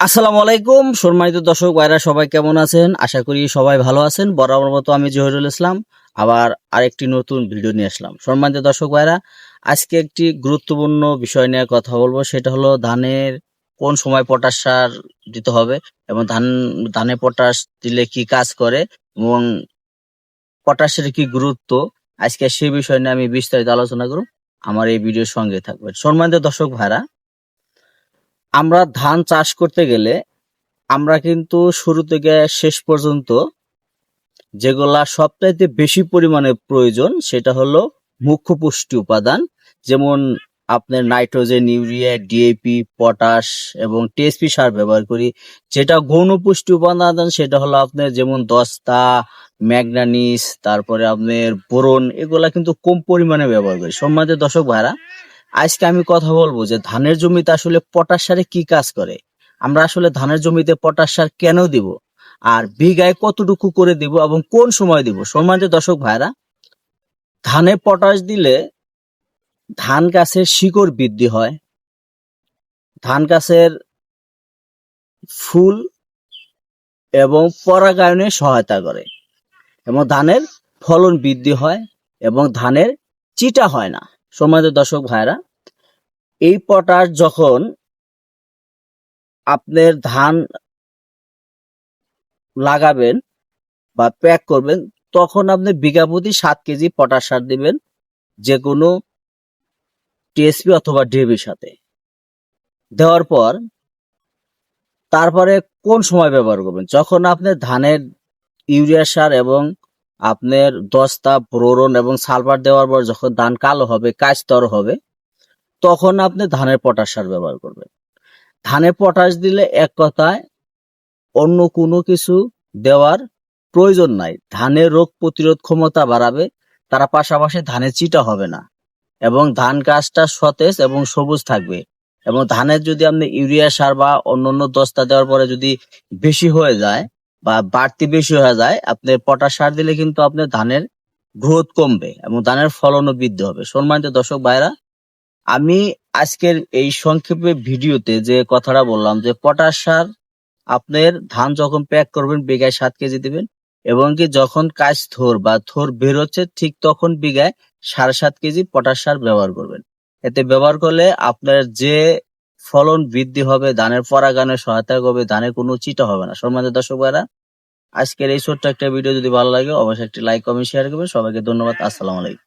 আসসালামু আলাইকুম, সম্মানিত দর্শক ভাইরা সবাই কেমন আছেন? আশা করি সবাই ভালো আছেন। বরাবর মতো আমি জহিরুল ইসলাম, আবার আরেকটি নতুন ভিডিও নিয়ে আসলাম। সম্মানিত দর্শক ভাইরা, আজকে একটি গুরুত্বপূর্ণ বিষয় নিয়ে কথা বলব। সেটা হলো ধানের কোন সময় পটাশ সার দিতে হবে এবং ধান, ধানে পটাশ দিলে কি কাজ করে এবং পটাশের কি গুরুত্ব? আজকে সেই বিষয় নিয়ে আমি বিস্তারিত আলোচনা করব। আমার এই ভিডিওর সঙ্গে থাকবে সম্মানিত দর্শক ভাইরা আমরা ধান চাষ করতে গেলে আমরা কিন্তু শুরু থেকে শেষ পর্যন্ত যেগুলা সবচাইতে বেশি পরিমাণে প্রয়োজন সেটা হলো মুখ্য পুষ্টি উপাদান, যেমন আপনার নাইট্রোজেন, ইউরিয়া ডিএপি পটাশ এবং টিএসপি সার ব্যবহার করি। যেটা গৌণ পুষ্টি উপাদান, সেটা হলো আপনার যেমন দস্তা ম্যাগনানিস তারপরে আপনার বোরন, এগুলা কিন্তু কম পরিমাণে ব্যবহার করি। সম্মানিত দর্শক ভাইরা আজকে আমি কথা বলব যে ধানের জমিতে আসলে পটাশ সারে কি কাজ করে? আমরা আসলে ধানের জমিতে পটাশ সার কেন দিব? আর বিঘায় কতটুকু করে দিব এবং কোন সময় দিব? সম্মানিত দর্শক ভাইরা ধানে পটাশ দিলে ধান গাছের শিকড় বৃদ্ধি হয়, ধান গাছের ফুল এবং পরাগায়নে সহায়তা করে এবং ধানের ফলন বৃদ্ধি হয় এবং ধানের চিটা হয় না। সম্মানিত দর্শক ভাইরা এই পটাশ যখন আপনার ধান লাগাবেন বা প্যাক করবেন, তখন আপনি বিঘা প্রতি সাত কেজি পটাশ সার দিবেন যে কোনো টিএসপি অথবা ডিএবির সাথে। দেওয়ার পর তারপরে কোন সময় ব্যবহার করবেন? যখন আপনি ধানের ইউরিয়া সার এবং আপনার দস্তা ব্রোরন এবং সালফার দেওয়ার পর যখন ধান কালো হবে কাজতর হবে, তখন আপনি ধানের পটাশ সার ব্যবহার করবেন। ধানে পটাশ দিলে এক কথায় অন্য কোনো কিছু দেওয়ার প্রয়োজন নাই। ধানের রোগ প্রতিরোধ ক্ষমতা বাড়াবে, তারা পাশাপাশি ধানের চিটা হবে না এবং ধান গাছটা সতেজ এবং সবুজ থাকবে এবং ধানের যদি আপনি ইউরিয়া সার বা অন্যান্য দস্তা দেওয়ার পরে যদি বেশি হয়ে যায় বা বাড়তি বেশি হয়ে যায় আপনি পটাশ সার দিলে কিন্তু আপনার ধানের গ্রোথ কমবে এবং ধানের ফলনও বৃদ্ধি হবে। সম্মানিত দর্শক ভাইরা আমি আজকের এই সংক্ষেপে ভিডিওতে যে কথাটা বললাম যে পটাশ সার আপনার ধান যখন প্যাক করবেন, বিঘায় সাত কেজি দিবেন এবং কি যখন কাজ থোর বা থোর বেরোচ্ছে ঠিক তখন বিঘায় সাড়ে সাত কেজি পটাশ সার ব্যবহার করবেন। এতে ব্যবহার করলে আপনার যে ফলন বৃদ্ধি হবে, ধানের পরাগানের সহায়তা করবে ধানের কোনো চিটা হবে না। সম্মানিত দর্শক ভাইরা আজকের এই ছোট্ট একটা ভিডিও যদি ভালো লাগে, অবশ্যই একটি লাইক কমেন্ট শেয়ার করবেন। সবাইকে ধন্যবাদ। আসসালামু আলাইকুম।